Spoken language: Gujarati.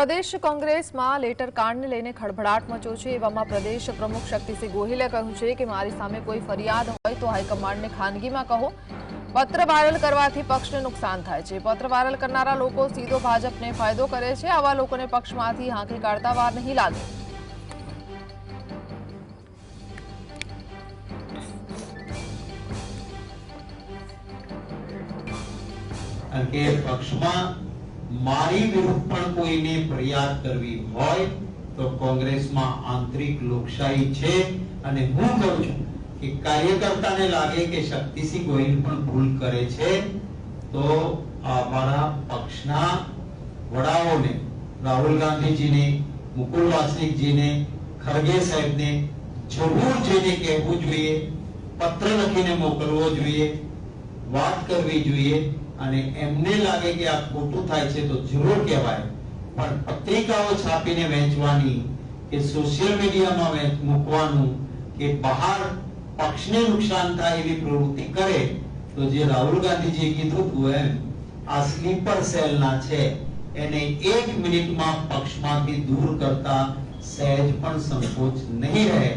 પ્રદેશ કોંગ્રેસમાં લેટર કાંડને લઈને ખળભળાટ મચ્યો છે. એવામાં પ્રદેશ પ્રમુખ શક્તિસિંહ ગોહિલે કહ્યું છે કે મારી સામે કોઈ ફરિયાદ હોય તો હાઈકમાન્ડને ખાનગીમાં કહો. પત્ર વાયરલ કરવાથી પક્ષને નુકસાન થાય છે. પત્ર વાયરલ કરનારા લોકો સીધો ભાજપને ફાયદો કરે છે. આવા લોકોને પક્ષમાંથી હાંકી કાઢતા વાર નહીં લાગે. કે પક્ષમાં મારી વિરુદ્ધ પણ કોઈને ફરિયાદ કરવી હોય તો કોંગ્રેસમાં આંતરિક લોકશાહી છે અને હું કહું છું કે કાર્યકર્તાને લાગે કે શક્તિસિંહ ગોહિલ પણ ભૂલ કરે છે, તો અમારા પક્ષના વડાઓને, રાહુલ ગાંધીજીને, મુકુલ વાસનિકજીને, ખરગે સાહેબને જરૂર જઈને કહેવું જોઈએ, પત્ર લખીને મોકલવો જોઈએ, વાત કરવી જોઈએ અને એમને લાગે કે આ ખોટું થાય છે તો જરૂર કહેવાય. પણ પત્રિકાઓ છાપીને વહેંચવાની કે સોશિયલ મીડિયામાં મૂકવાનું કે બહાર પક્ષને નુકસાન થાય એવી પ્રવૃત્તિ કરે, તો જે રાહુલ ગાંધીજીએ કીધું હતું એમ, આ સ્લીપર સેલના છે, એને એક મિનિટમાં પક્ષમાંથી દૂર કરતા સહેજ પણ સંકોચ નહીં રહે.